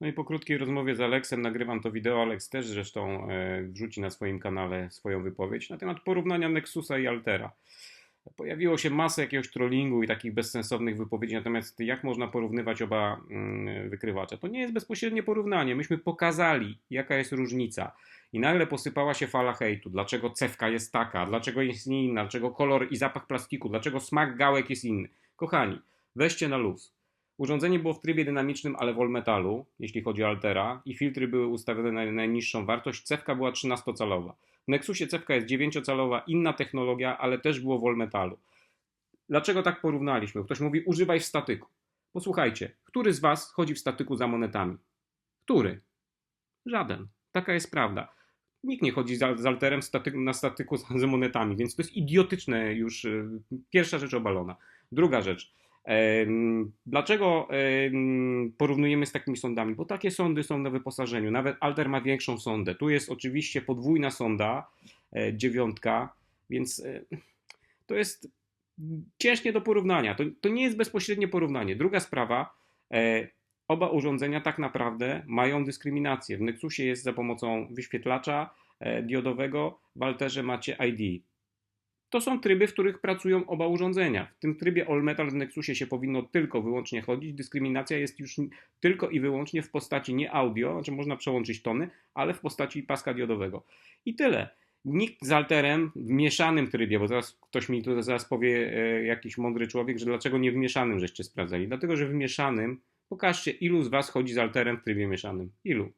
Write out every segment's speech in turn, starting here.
No i po krótkiej rozmowie z Aleksem nagrywam to wideo. Alex też zresztą e, wrzuci na swoim kanale swoją wypowiedź na temat porównania Nexusa i Altera. Pojawiło się masę jakiegoś trollingu i takich bezsensownych wypowiedzi, natomiast jak można porównywać oba mm, wykrywacze? To nie jest bezpośrednie porównanie. Myśmy pokazali, jaka jest różnica. I nagle posypała się fala hejtu. Dlaczego cewka jest taka? Dlaczego jest nie inna? Dlaczego kolor i zapach plastiku? Dlaczego smak gałek jest inny? Kochani, weźcie na luz. Urządzenie było w trybie dynamicznym, ale w metalu, jeśli chodzi o Altera, i filtry były ustawione na najniższą wartość. Cewka była 13-calowa. W Nexusie cewka jest 9-calowa, inna technologia, ale też było w metalu. Dlaczego tak porównaliśmy? Ktoś mówi, używaj w statyku. Posłuchajcie, który z Was chodzi w statyku za monetami? Który? Żaden. Taka jest prawda. Nikt nie chodzi z alterem na statyku z monetami, więc to jest idiotyczne już. Y, pierwsza rzecz obalona. Druga rzecz. Dlaczego porównujemy z takimi sądami? Bo takie sądy są na wyposażeniu. Nawet Alter ma większą sondę. Tu jest oczywiście podwójna sonda, e, dziewiątka, więc e, to jest ciężkie do porównania. To, to nie jest bezpośrednie porównanie. Druga sprawa, e, oba urządzenia tak naprawdę mają dyskryminację. W Nexusie jest za pomocą wyświetlacza diodowego, w Alterze macie ID. To są tryby, w których pracują oba urządzenia. W tym trybie All Metal w Nexusie się powinno tylko wyłącznie chodzić. Dyskryminacja jest już tylko i wyłącznie w postaci nie audio, znaczy można przełączyć tony, ale w postaci paska diodowego. I tyle. Nikt z alterem w mieszanym trybie, bo zaraz ktoś mi tu zaraz powie, e, jakiś mądry człowiek, że dlaczego nie w mieszanym żeście sprawdzali. Dlatego, że w mieszanym, pokażcie ilu z was chodzi z alterem w trybie mieszanym. Ilu?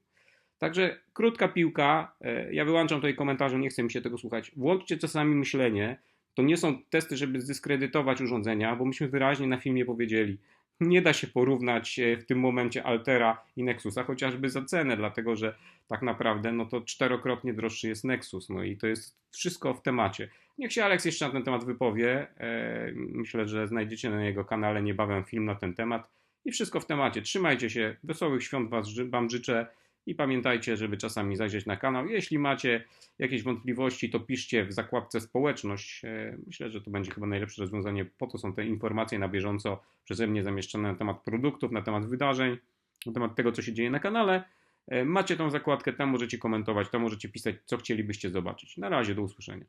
Także krótka piłka. E, ja wyłączam tutaj komentarze, nie chcę mi się tego słuchać. Włączcie czasami myślenie. To nie są testy, żeby zdyskredytować urządzenia, bo myśmy wyraźnie na filmie powiedzieli, nie da się porównać e, w tym momencie Altera i Nexusa, chociażby za cenę, dlatego że tak naprawdę no to czterokrotnie droższy jest Nexus. No i to jest wszystko w temacie. Niech się Alex jeszcze na ten temat wypowie. E, myślę, że znajdziecie na jego kanale niebawem film na ten temat. I wszystko w temacie. Trzymajcie się. Wesołych świąt Wam życzę. I pamiętajcie, żeby czasami zajrzeć na kanał. Jeśli macie jakieś wątpliwości, to piszcie w zakładce społeczność. E, myślę, że to będzie chyba najlepsze rozwiązanie. Po to są te informacje na bieżąco przeze mnie zamieszczone na temat produktów, na temat wydarzeń, na temat tego, co się dzieje na kanale. E, macie tą zakładkę, tam możecie komentować, tam możecie pisać, co chcielibyście zobaczyć. Na razie, do usłyszenia.